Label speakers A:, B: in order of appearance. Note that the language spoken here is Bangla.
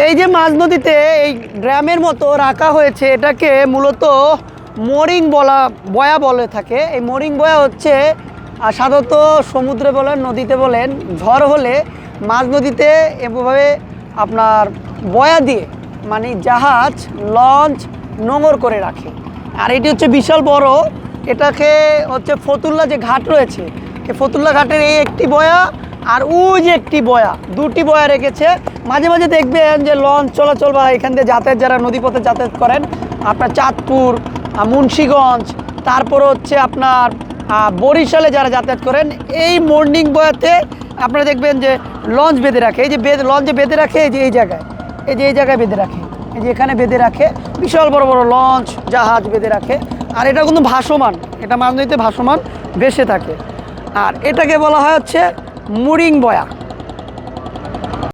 A: এই যে মাঝ নদীতে এই ড্রামের মতো রাখা হয়েছে, এটাকে মূলত মোরিং বলা, বয়া বলে থাকে। এই মোরিং বয়া হচ্ছে সাধারণত সমুদ্রে বলেন, নদীতে বলেন, ঝড় হলে মাঝ নদীতে এভাবে আপনার বয়া দিয়ে মানে জাহাজ, লঞ্চ, নোঙর করে রাখে। আর এটি হচ্ছে বিশাল বড়, এটাকে হচ্ছে ফতুল্লা যে ঘাট রয়েছে ফতুল্লা ঘাটের এই একটি বয়া আর ওই যে একটি বয়া, দুটি বয়া রেখেছে। মাঝে মাঝে দেখবেন যে লঞ্চ চলাচল বা এখান দিয়ে যাতায়াত, যারা নদীপথে যাতায়াত করেন, আপনার চাঁদপুর মুন্সীগঞ্জ, তারপর হচ্ছে আপনার বরিশালে যারা যাতায়াত করেন, এই মর্নিং বয়াতে আপনারা দেখবেন যে লঞ্চ বেঁধে রাখে। এই যে বেঁধে, লঞ্চে বেঁধে রাখে, এই যে এই জায়গায়, এই যে এই জায়গায় বেঁধে রাখে। এই যে এখানে বেঁধে রাখে, বিশাল বড় বড় লঞ্চ, জাহাজ বেঁধে রাখে। আর এটা কিন্তু ভাসমান, এটা মাঝ নদীতে ভাসমান, ভেসে থাকে। আর এটাকে বলা হয় হচ্ছে মুরিং বয়া